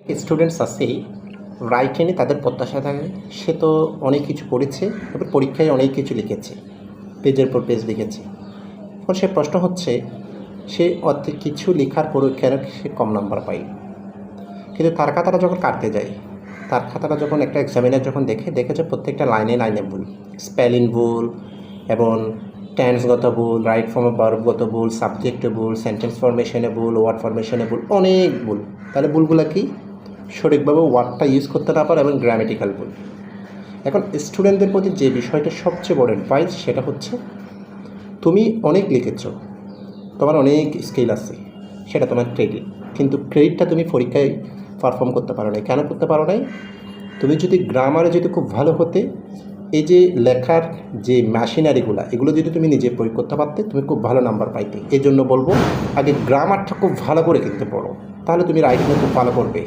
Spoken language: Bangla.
স্টুডেন্টস আছে রাইটেনে তাদের প্রত্যাশা থাকে। সে তো অনেক কিছু পড়েছে এবার পরীক্ষায় অনেক কিছু লিখেছে, পেজের পর পেজ লিখেছে। এখন সে প্রশ্ন হচ্ছে, সে অত কিছু লেখার পরও কেন সে কম নাম্বার পায়? কিন্তু তার খাতাটা যখন কাটতে যায়, তার খাতাটা যখন একটা এক্সামিনার যখন দেখে দেখেছে প্রত্যেকটা লাইনে লাইনে ভুল স্পেলিং ভুল, এবং টেন্সগত ভুল রাইট ফর্ম বার্বগত ভুল সাবজেক্টে ভুল সেন্টেন্স ফরমেশনে ভুল ওয়ার্ড ফরমেশনে ভুল অনেক ভুল তাহলে ভুলগুলো কি? সঠিকভাবে ওয়ার্ডটা ইউজ করতে না পারে এবং গ্রামেটিক্যাল ভুল এখন স্টুডেন্টদের প্রতি যে বিষয়টা সবচেয়ে বড় অ্যাডভাইস সেটা হচ্ছে, তুমি অনেক লিখেছ, তোমার অনেক স্কিল আছে, সেটা তোমার ক্রেডিট কিন্তু ক্রেডিটটা তুমি পরীক্ষায় পারফর্ম করতে পারো নাই। কেন করতে পারো নাই? তুমি যদি গ্রামারে যদি খুব ভালো হতে এই যে লেখার যে মেশিনারিগুলো এগুলো যদি তুমি নিজে প্রয়োগ করতে পারতে, তুমি খুব ভালো নাম্বার পাইতে। এই জন্য বলব, আগে গ্রামারটা খুব ভালো করে কিনতে পড়ো। তাহলে তুমি রাইটিংয়ে খুব ভালো করবে।